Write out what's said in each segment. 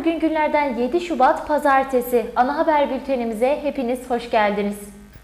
Bugün günlerden 7 Şubat Pazartesi ana haber bültenimize hepiniz hoş geldiniz.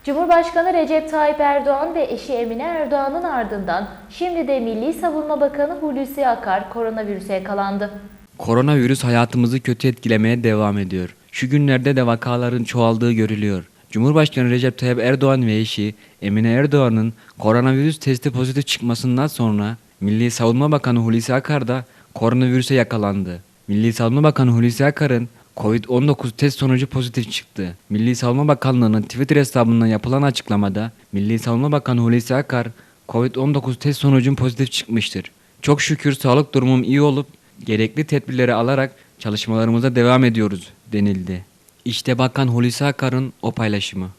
Cumhurbaşkanı Recep Tayyip Erdoğan ve eşi Emine Erdoğan'ın ardından şimdi de Milli Savunma Bakanı Hulusi Akar koronavirüse yakalandı. Koronavirüs hayatımızı kötü etkilemeye devam ediyor. Şu günlerde de vakaların çoğaldığı görülüyor. Cumhurbaşkanı Recep Tayyip Erdoğan ve eşi Emine Erdoğan'ın koronavirüs testi pozitif çıkmasından sonra Milli Savunma Bakanı Hulusi Akar da koronavirüse yakalandı. Milli Savunma Bakanı Hulusi Akar'ın Covid-19 test sonucu pozitif çıktı. Milli Savunma Bakanlığı'nın Twitter hesabından yapılan açıklamada Milli Savunma Bakanı Hulusi Akar Covid-19 test sonucum pozitif çıkmıştır. Çok şükür sağlık durumum iyi olup gerekli tedbirleri alarak çalışmalarımıza devam ediyoruz denildi. İşte Bakan Hulusi Akar'ın o paylaşımı.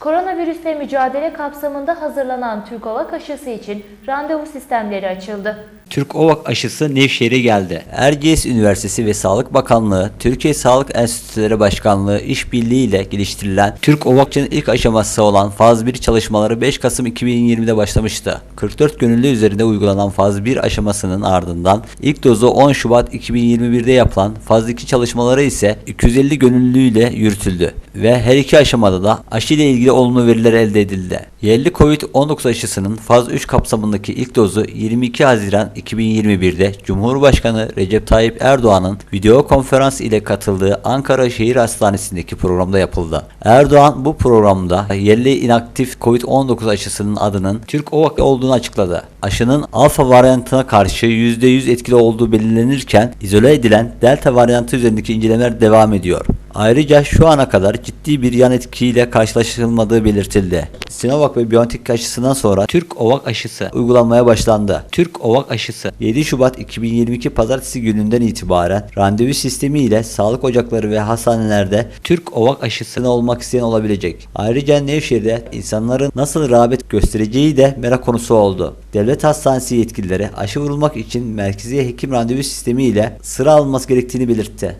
Koronavirüsle mücadele kapsamında hazırlanan Türkovak aşısı için randevu sistemleri açıldı. Türk Ovak aşısı Nevşehir'e geldi. Erciyes Üniversitesi ve Sağlık Bakanlığı, Türkiye Sağlık Enstitüleri Başkanlığı işbirliği ile geliştirilen Türk Ovakçı'nın ilk aşaması olan faz 1 çalışmaları 5 Kasım 2020'de başlamıştı. 44 gönüllü üzerinde uygulanan faz 1 aşamasının ardından ilk dozu 10 Şubat 2021'de yapılan faz 2 çalışmaları ise 250 gönüllüyle yürütüldü ve her iki aşamada da aşı ile ilgili olumlu veriler elde edildi. Yerli Covid-19 aşısının faz 3 kapsamındaki ilk dozu 22 Haziran 2021'de Cumhurbaşkanı Recep Tayyip Erdoğan'ın video konferans ile katıldığı Ankara Şehir Hastanesi'ndeki programda yapıldı. Erdoğan bu programda yerli inaktif Covid-19 aşısının adının Türk Ovak olduğunu açıkladı. Aşının alfa varyantına karşı %100 etkili olduğu belirlenirken izole edilen delta varyantı üzerindeki incelemeler devam ediyor. Ayrıca şu ana kadar ciddi bir yan etkiyle karşılaşılmadığı belirtildi. Sinovac ve BioNTech aşısından sonra Türk Ovak aşısı uygulanmaya başlandı. Türk Ovak aşısı 7 Şubat 2022 Pazartesi gününden itibaren randevu sistemi ile sağlık ocakları ve hastanelerde Türk Ovak aşısına olmak isteyen olabilecek. Ayrıca Nevşehir'de insanların nasıl rağbet göstereceği de merak konusu oldu. Devlet hastanesi yetkilileri aşı vurulmak için merkezi hekim randevu sistemi ile sıra alınması gerektiğini belirtti.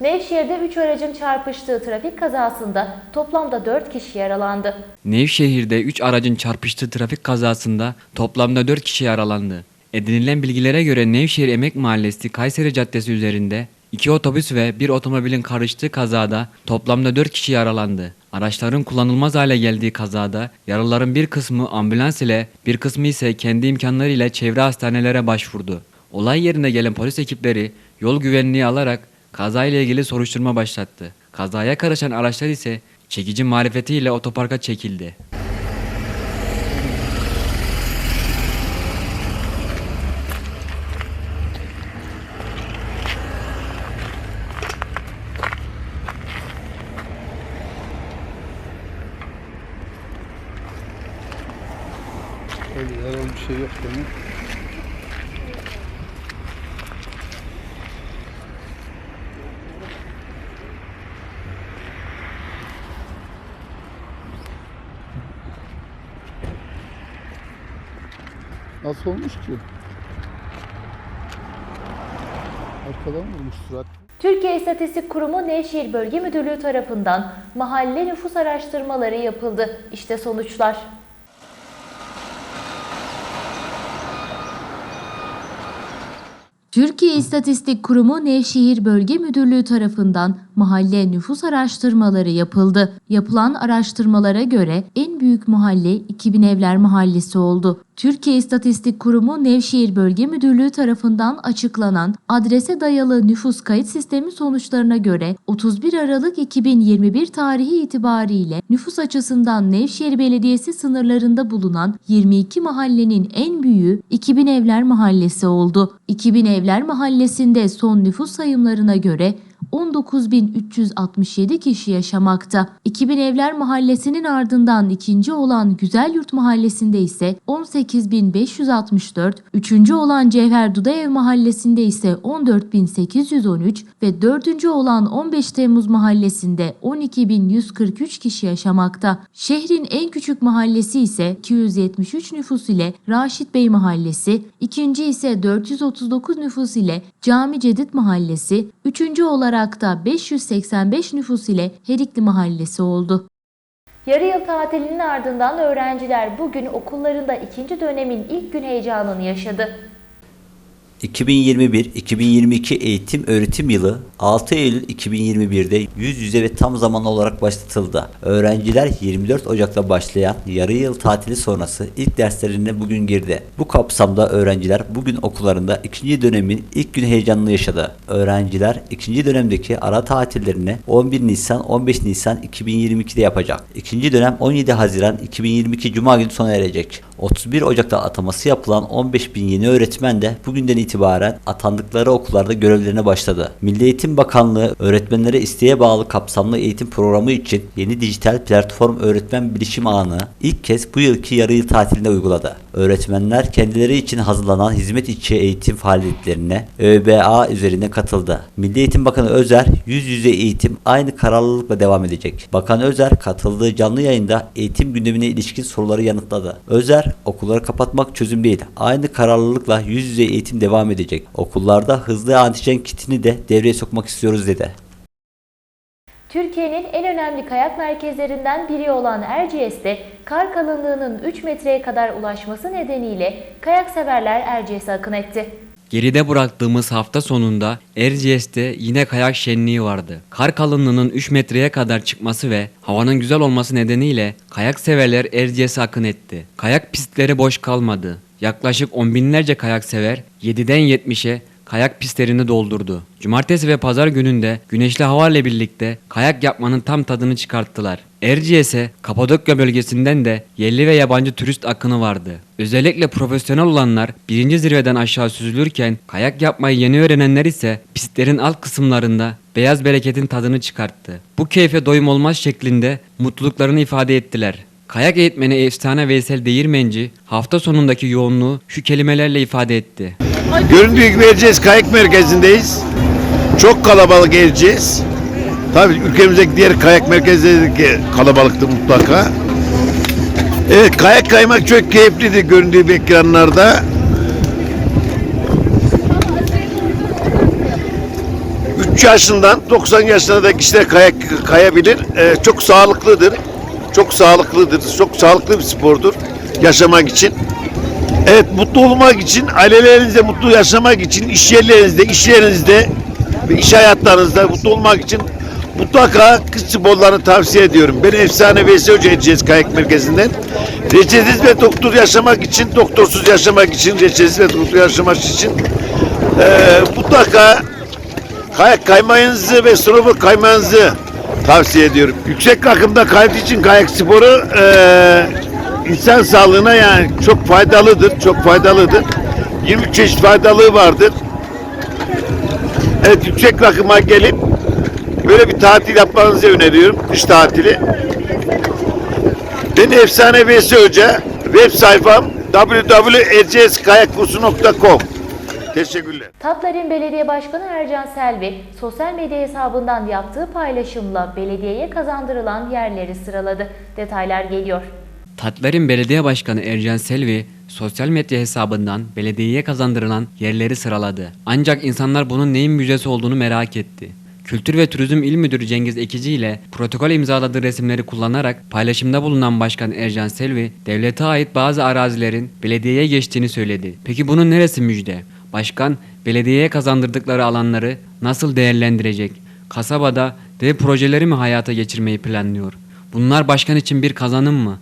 Nevşehir'de 3 aracın çarpıştığı trafik kazasında toplamda 4 kişi yaralandı. Nevşehir'de 3 aracın çarpıştığı trafik kazasında toplamda 4 kişi yaralandı. Edinilen bilgilere göre Nevşehir Emek Mahallesi Kayseri Caddesi üzerinde iki otobüs ve bir otomobilin karıştığı kazada toplamda 4 kişi yaralandı. Araçların kullanılmaz hale geldiği kazada yaralıların bir kısmı ambulans ile bir kısmı ise kendi imkanları ile çevre hastanelere başvurdu. Olay yerine gelen polis ekipleri yol güvenliği alarak kazayla ilgili soruşturma başlattı. Kazaya karışan araçlar ise çekici marifetiyle otoparka çekildi. Öyle bir şey yok demek. Nasıl olmuş ki? Arkadan vurmuş surat. Türkiye İstatistik Kurumu Nevşehir Bölge Müdürlüğü tarafından mahalle nüfus araştırmaları yapıldı. İşte sonuçlar. Türkiye İstatistik Kurumu Nevşehir Bölge Müdürlüğü tarafından mahalle nüfus araştırmaları yapıldı. Yapılan araştırmalara göre en büyük mahalle 2000 Evler Mahallesi oldu. Türkiye İstatistik Kurumu Nevşehir Bölge Müdürlüğü tarafından açıklanan adrese dayalı nüfus kayıt sistemi sonuçlarına göre 31 Aralık 2021 tarihi itibariyle nüfus açısından Nevşehir Belediyesi sınırlarında bulunan 22 mahallenin en büyüğü 2000 Evler Mahallesi oldu. 2000 Evler Mahallesi'nde son nüfus sayımlarına göre 19.367 kişi yaşamakta. 2000 Evler Mahallesi'nin ardından ikinci olan Güzelyurt Mahallesi'nde ise 18.564, üçüncü olan Cevher Dudaev Mahallesi'nde ise 14.813 ve dördüncü olan 15 Temmuz Mahallesi'nde 12.143 kişi yaşamakta. Şehrin en küçük mahallesi ise 273 nüfus ile Raşit Bey Mahallesi, ikinci ise 439 nüfus ile Cami Cedid Mahallesi, üçüncü olarak da 585 nüfus ile Herikli Mahallesi oldu. Yarı yıl tatilinin ardından öğrenciler bugün okullarında ikinci dönemin ilk gün heyecanını yaşadı. 2021-2022 eğitim öğretim yılı 6 Eylül 2021'de yüz yüze ve tam zamanlı olarak başlatıldı. Öğrenciler 24 Ocak'ta başlayan yarı yıl tatili sonrası ilk derslerine bugün girdi. Bu kapsamda öğrenciler bugün okullarında ikinci dönemin ilk gün heyecanını yaşadı. Öğrenciler ikinci dönemdeki ara tatillerini 11 Nisan 15 Nisan 2022'de yapacak. İkinci dönem 17 Haziran 2022 Cuma günü sona erecek. 31 Ocak'ta ataması yapılan 15 bin yeni öğretmen de bugünden itibaren atandıkları okullarda görevlerine başladı. Milli Eğitim Bakanlığı öğretmenlere isteğe bağlı kapsamlı eğitim programı için yeni dijital platform öğretmen bilişim ağını ilk kez bu yılki yarı yıl tatilinde uyguladı. Öğretmenler kendileri için hazırlanan hizmet içi eğitim faaliyetlerine ÖBA üzerine katıldı. Milli Eğitim Bakanı Özer yüz yüze eğitim aynı kararlılıkla devam edecek. Bakan Özer katıldığı canlı yayında eğitim gündemine ilişkin soruları yanıtladı. Özer okulları kapatmak çözüm değil. Aynı kararlılıkla yüz yüze eğitim devam edecek. Okullarda hızlı antijen kitini de devreye sokmak istiyoruz dedi. Türkiye'nin en önemli kayak merkezlerinden biri olan Erciyes'te kar kalınlığının 3 metreye kadar ulaşması nedeniyle kayak severler Erciyes'e akın etti. Geride bıraktığımız hafta sonunda Erciyes'te yine kayak şenliği vardı. Kar kalınlığının 3 metreye kadar çıkması ve havanın güzel olması nedeniyle kayak severler Erciyes'e akın etti. Kayak pistleri boş kalmadı. Yaklaşık on binlerce kayak sever 7'den 70'e kayak pistlerini doldurdu. Cumartesi ve pazar gününde güneşli hava ile birlikte kayak yapmanın tam tadını çıkarttılar. Erciyes'e Kapadokya bölgesinden de yerli ve yabancı turist akını vardı. Özellikle profesyonel olanlar birinci zirveden aşağı süzülürken kayak yapmayı yeni öğrenenler ise pistlerin alt kısımlarında beyaz bereketin tadını çıkarttı. Bu keyfe doyum olmaz şeklinde mutluluklarını ifade ettiler. Kayak eğitmeni efsane Veysel Değirmenci hafta sonundaki yoğunluğu şu kelimelerle ifade etti. Göründüğü gibi Erciyes Kayak Merkezi'ndeyiz. Çok kalabalık Erciyes. Tabii ülkemizdeki diğer kayak merkezlerindeki kalabalıktı mutlaka. Evet kayak kaymak çok keyifliydi göründüğü ekranlarda. Üç yaşından 90 yaşına da kişiler kayak kayabilir. Ee, çok sağlıklıdır. Çok sağlıklıdır. Çok sağlıklı bir spordur yaşamak için. Evet mutlu olmak için, ailelerinizle mutlu yaşamak için, iş yerlerinizde, iş yerinizde ve iş hayatlarınızda mutlu olmak için mutlaka kız sporlarını tavsiye ediyorum. Ben Efsane Veysel Hoca Erciyes Kayak Merkezi'nden. Reçetiz ve doktor yaşamak için, doktorsuz yaşamak için, reçetiz ve doktor yaşamak için eee, mutlaka kayak kaymanızı ve sınıfı kaymanızı tavsiye ediyorum. Yüksek rakımda kaydığı için kayak sporu eee, insan sağlığına yani çok faydalıdır, çok faydalıdır. 20 çeşit faydalığı vardır. Evet yüksek rakıma gelip böyle bir tatil yapmanızı öneriyorum. Kış tatili. Ben Efsane Vesi Hoca. Web sayfam www.erciyeskayakkursu.com Teşekkürler. Tatların Belediye Başkanı Ercan Selvi, sosyal medya hesabından yaptığı paylaşımla belediyeye kazandırılan yerleri sıraladı. Detaylar geliyor. Tatların Belediye Başkanı Ercan Selvi sosyal medya hesabından belediyeye kazandırılan yerleri sıraladı. Ancak insanlar bunun neyin müjdesi olduğunu merak etti. Kültür ve Turizm İl Müdürü Cengiz Ekici ile protokol imzaladığı resimleri kullanarak paylaşımda bulunan Başkan Ercan Selvi, devlete ait bazı arazilerin belediyeye geçtiğini söyledi. Peki bunun neresi müjde? Başkan, belediyeye kazandırdıkları alanları nasıl değerlendirecek? Kasabada dev projeleri mi hayata geçirmeyi planlıyor? Bunlar başkan için bir kazanım mı?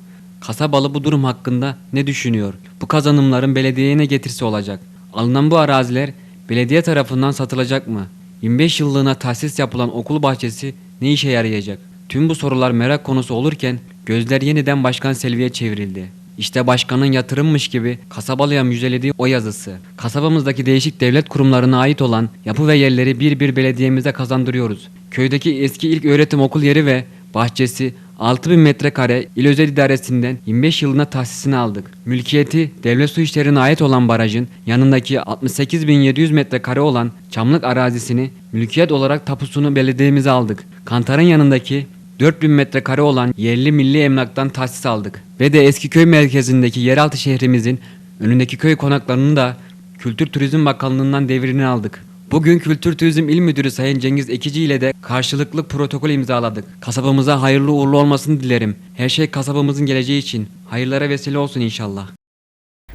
Kasabalı bu durum hakkında ne düşünüyor? Bu kazanımların belediyeye ne getirisi olacak? Alınan bu araziler belediye tarafından satılacak mı? 25 yıllığına tahsis yapılan okul bahçesi ne işe yarayacak? Tüm bu sorular merak konusu olurken gözler yeniden Başkan Selvi'ye çevrildi. İşte başkanın yatırımmış gibi kasabalıya müjdelediği o yazısı. Kasabamızdaki değişik devlet kurumlarına ait olan yapı ve yerleri bir bir belediyemize kazandırıyoruz. Köydeki eski ilk öğretim okul yeri ve bahçesi 6000 metrekare il özel idaresinden 25 yılına tahsisini aldık. Mülkiyeti devlet su işlerine ait olan barajın yanındaki 68.700 metrekare olan çamlık arazisini mülkiyet olarak tapusunu belediyemize aldık. Kantarın yanındaki 4000 metrekare olan yerli milli emlaktan tahsis aldık. Ve de eski köy merkezindeki yeraltı şehrimizin önündeki köy konaklarını da Kültür Turizm Bakanlığı'ndan devrini aldık. Bugün Kültür Turizm İl Müdürü Sayın Cengiz Ekici ile de karşılıklı protokol imzaladık. Kasabamıza hayırlı uğurlu olmasını dilerim. Her şey kasabamızın geleceği için. Hayırlara vesile olsun inşallah.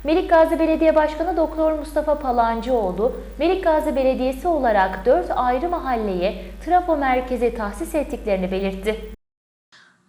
Melik Gazi Belediye Başkanı Doktor Mustafa Palancıoğlu, Melik Gazi Belediyesi olarak 4 ayrı mahalleye trafo merkezi tahsis ettiklerini belirtti.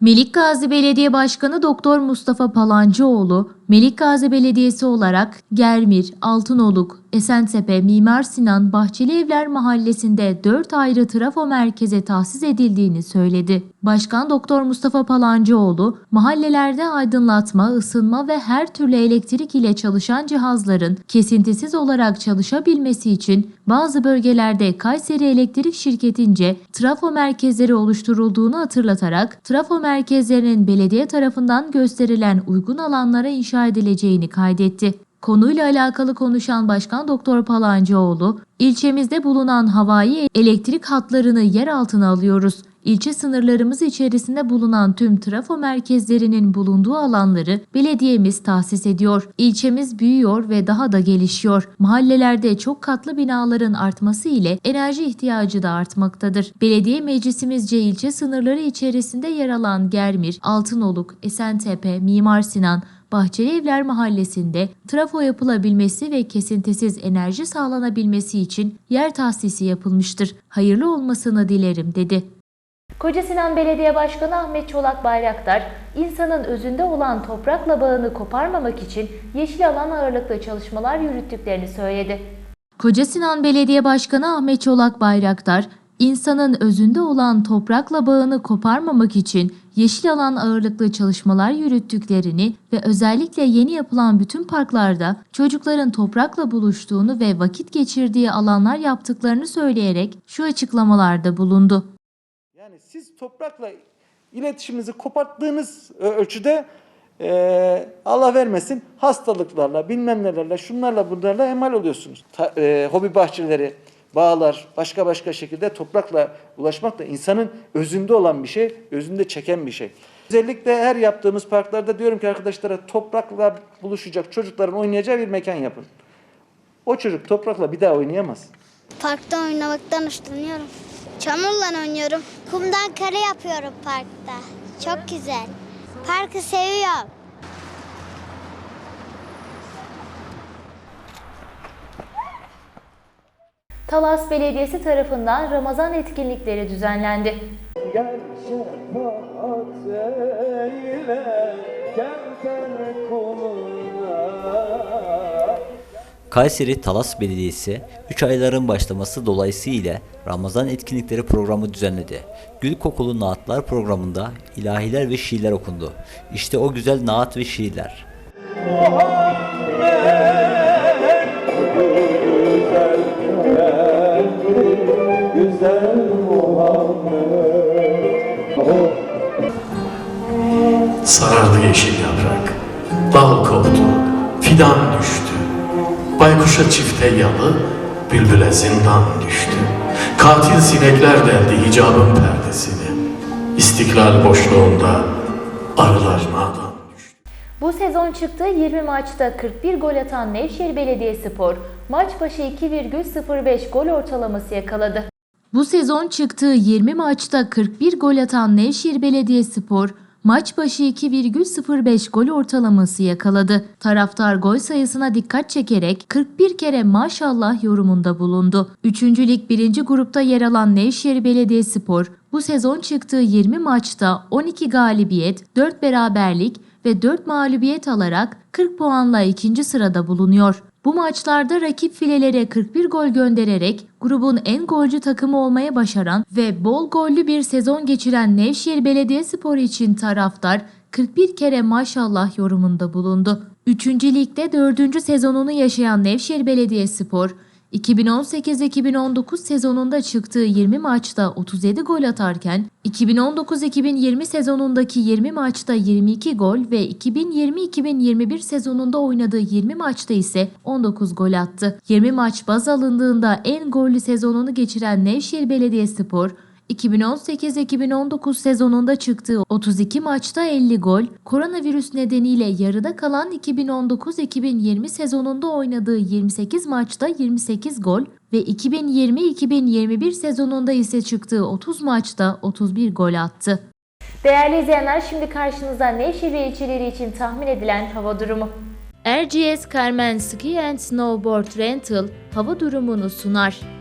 Melik Gazi Belediye Başkanı Doktor Mustafa Palancıoğlu, Melik Gazi Belediyesi olarak Germir, Altınoluk, Esentepe, Mimar Sinan, Bahçeli Evler Mahallesi'nde 4 ayrı trafo merkeze tahsis edildiğini söyledi. Başkan Doktor Mustafa Palancıoğlu, mahallelerde aydınlatma, ısınma ve her türlü elektrik ile çalışan cihazların kesintisiz olarak çalışabilmesi için bazı bölgelerde Kayseri Elektrik Şirketi'nce trafo merkezleri oluşturulduğunu hatırlatarak trafo merkezlerinin belediye tarafından gösterilen uygun alanlara inşa edileceğini kaydetti. Konuyla alakalı konuşan Başkan Doktor Palancıoğlu, ilçemizde bulunan havai elektrik hatlarını yer altına alıyoruz. İlçe sınırlarımız içerisinde bulunan tüm trafo merkezlerinin bulunduğu alanları belediyemiz tahsis ediyor. İlçemiz büyüyor ve daha da gelişiyor. Mahallelerde çok katlı binaların artması ile enerji ihtiyacı da artmaktadır. Belediye meclisimizce ilçe sınırları içerisinde yer alan Germir, Altınoluk, Esentepe, Mimar Sinan, Bahçeli Evler Mahallesi'nde trafo yapılabilmesi ve kesintisiz enerji sağlanabilmesi için yer tahsisi yapılmıştır. Hayırlı olmasını dilerim dedi. Koca Sinan Belediye Başkanı Ahmet Çolak Bayraktar, insanın özünde olan toprakla bağını koparmamak için yeşil alan ağırlıklı çalışmalar yürüttüklerini söyledi. Koca Sinan Belediye Başkanı Ahmet Çolak Bayraktar, insanın özünde olan toprakla bağını koparmamak için yeşil alan ağırlıklı çalışmalar yürüttüklerini ve özellikle yeni yapılan bütün parklarda çocukların toprakla buluştuğunu ve vakit geçirdiği alanlar yaptıklarını söyleyerek şu açıklamalarda bulundu. Yani siz toprakla iletişiminizi koparttığınız ö- ölçüde eee, Allah vermesin hastalıklarla, bilmem nelerle, şunlarla bunlarla emal oluyorsunuz. Ta- eee, hobi bahçeleri, bağlar, başka başka şekilde toprakla ulaşmak da insanın özünde olan bir şey, özünde çeken bir şey. Özellikle her yaptığımız parklarda diyorum ki arkadaşlara toprakla buluşacak çocukların oynayacağı bir mekan yapın. O çocuk toprakla bir daha oynayamaz. Parkta oynamaktan hoşlanıyorum. Çamurla oynuyorum. Kumdan kare yapıyorum parkta. Çok güzel. Parkı seviyorum. Talas Belediyesi tarafından Ramazan etkinlikleri düzenlendi. Kayseri Talas Belediyesi 3 ayların başlaması dolayısıyla Ramazan etkinlikleri programı düzenledi. Gül Kokulu Naatlar programında ilahiler ve şiirler okundu. İşte o güzel naat ve şiirler. Sarardı yeşil yaprak, dal koptu, fidan düştü. Baykuşa çifte yalı, bülbüle zindan düştü. Katil sinekler deldi hicabın perdesini. İstiklal boşluğunda arılar nadan düştü. Bu sezon çıktığı 20 maçta 41 gol atan Nevşehir Belediyespor, maç başı 2,05 gol ortalaması yakaladı. Bu sezon çıktığı 20 maçta 41 gol atan Nevşehir Belediyespor, maç başı 2,05 gol ortalaması yakaladı. Taraftar gol sayısına dikkat çekerek 41 kere maşallah yorumunda bulundu. 3. Lig 1. grupta yer alan Nevşehir Belediyespor, bu sezon çıktığı 20 maçta 12 galibiyet, 4 beraberlik ve 4 mağlubiyet alarak 40 puanla ikinci sırada bulunuyor. Bu maçlarda rakip filelere 41 gol göndererek grubun en golcü takımı olmaya başaran ve bol gollü bir sezon geçiren Nevşehir Belediyespor için taraftar 41 kere maşallah yorumunda bulundu. 3. Lig'de 4. sezonunu yaşayan Nevşehir Belediyespor, 2018-2019 sezonunda çıktığı 20 maçta 37 gol atarken 2019-2020 sezonundaki 20 maçta 22 gol ve 2020-2021 sezonunda oynadığı 20 maçta ise 19 gol attı. 20 maç baz alındığında en gollü sezonunu geçiren Nevşehir Belediyespor 2018-2019 sezonunda çıktığı 32 maçta 50 gol, koronavirüs nedeniyle yarıda kalan 2019-2020 sezonunda oynadığı 28 maçta 28 gol ve 2020-2021 sezonunda ise çıktığı 30 maçta 31 gol attı. Değerli izleyenler şimdi karşınızda Nevşehir ilçeleri için tahmin edilen hava durumu. RGS Carmen Ski and Snowboard Rental hava durumunu sunar.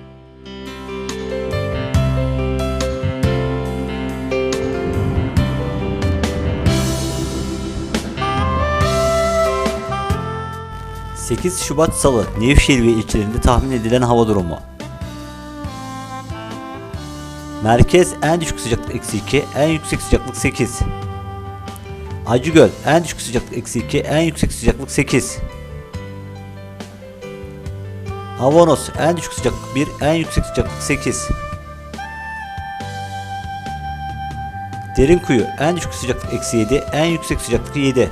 8 Şubat Salı Nevşehir ve ilçelerinde tahmin edilen hava durumu. Merkez en düşük sıcaklık eksi 2, en yüksek sıcaklık 8. Acıgöl en düşük sıcaklık eksi 2, en yüksek sıcaklık 8. Avanos en düşük sıcaklık 1, en yüksek sıcaklık 8. Derinkuyu en düşük sıcaklık eksi 7, en yüksek sıcaklık 7.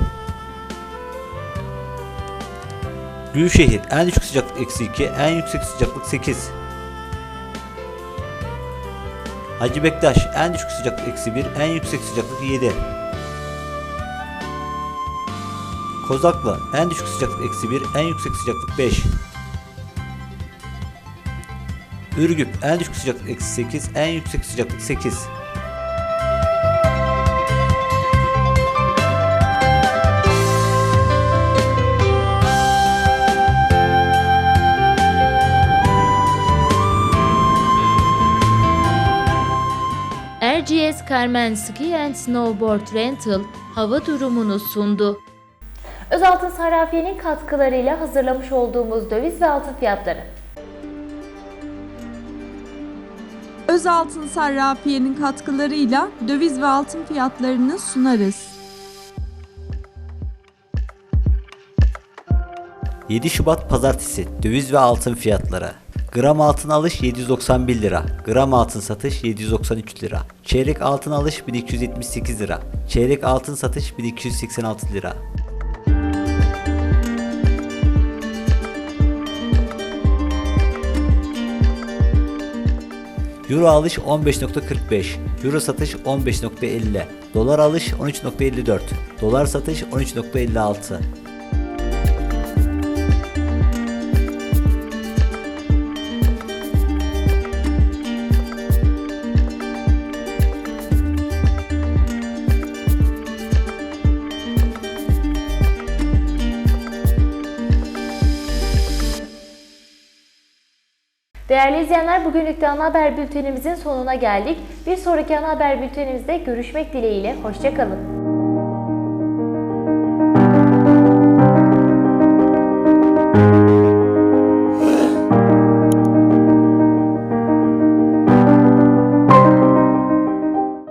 Gülşehir en düşük sıcaklık eksi 2, en yüksek sıcaklık 8. Hacı Bektaş en düşük sıcaklık eksi 1, en yüksek sıcaklık 7. Kozaklı en düşük sıcaklık eksi 1, en yüksek sıcaklık 5. Ürgüp en düşük sıcaklık eksi 8, en yüksek sıcaklık 8. RGS Carmen Ski and Snowboard Rental hava durumunu sundu. Özaltın Sarrafiye'nin katkılarıyla hazırlamış olduğumuz döviz ve altın fiyatları. Özaltın Sarrafiye'nin katkılarıyla döviz ve altın fiyatlarını sunarız. 7 Şubat Pazartesi döviz ve altın fiyatları. Gram altın alış 791 lira. Gram altın satış 793 lira. Çeyrek altın alış 1278 lira. Çeyrek altın satış 1286 lira. Euro alış 15.45, Euro satış 15.50, Dolar alış 13.54, Dolar satış 13.56. Değerli izleyenler bugünlük de ana haber bültenimizin sonuna geldik. Bir sonraki ana haber bültenimizde görüşmek dileğiyle. Hoşçakalın.